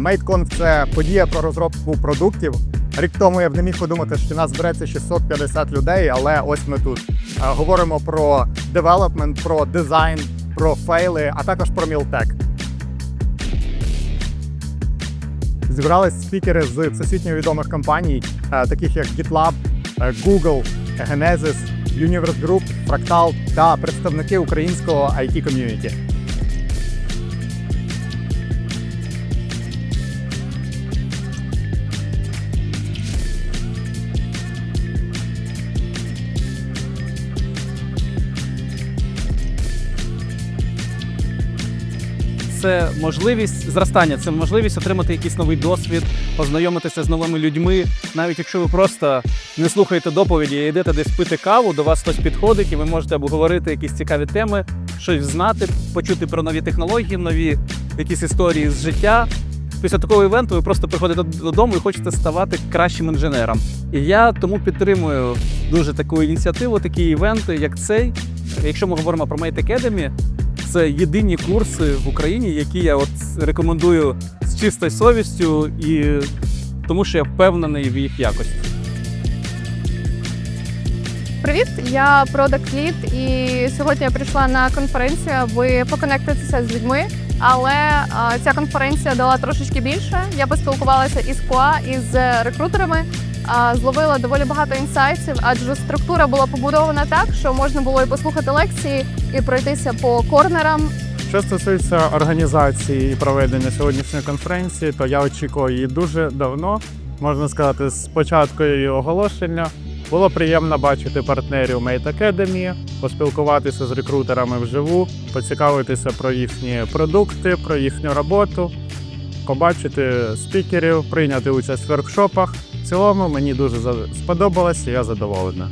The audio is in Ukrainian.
MateConf – це подія про розробку продуктів. Рік тому я б не міг подумати, що нас збереться 650 людей, але ось ми тут. Е, Говоримо про девелопмент, про дизайн, про фейли, а також про мілтек. Зібрались спікери з всесвітньо відомих компаній, е, таких як GitLab, е, Google, Genesis, Universe Group, Fractal та представники українського it ком'юніті. Це можливість зростання, це можливість отримати якийсь новий досвід, познайомитися з новими людьми. Навіть якщо ви просто не слухаєте доповіді і йдете десь пити каву, до вас хтось підходить, і ви можете обговорити якісь цікаві теми, щось знати, почути про нові технології, нові якісь історії з життя. Після такого івенту ви просто приходите додому і хочете ставати кращим інженером. І я тому підтримую дуже таку ініціативу, такі івенти, як цей. Якщо ми говоримо про Mate Academy, це єдині курси в Україні, які я от рекомендую з чистою совістю і тому, що я впевнений в їх якості. Привіт, я Product Lead і сьогодні я прийшла на конференцію, аби поконектитися з людьми. Але а, ця конференція дала трошечки більше. Я поспілкувалася із КУА, із рекрутерами, а, зловила доволі багато інсайтів, адже структура була побудована так, що можна було і послухати лекції, і пройтися по корнерам, Що стосується організації і проведення сьогоднішньої конференції, то я очікував її дуже давно. Можна сказати, з початку її оголошення. Було приємно бачити партнерів Mate Academy, поспілкуватися з рекрутерами вживу, поцікавитися про їхні продукти, про їхню роботу, побачити спікерів, прийняти участь в воркшопах. В цілому мені дуже за- сподобалося, я задоволений.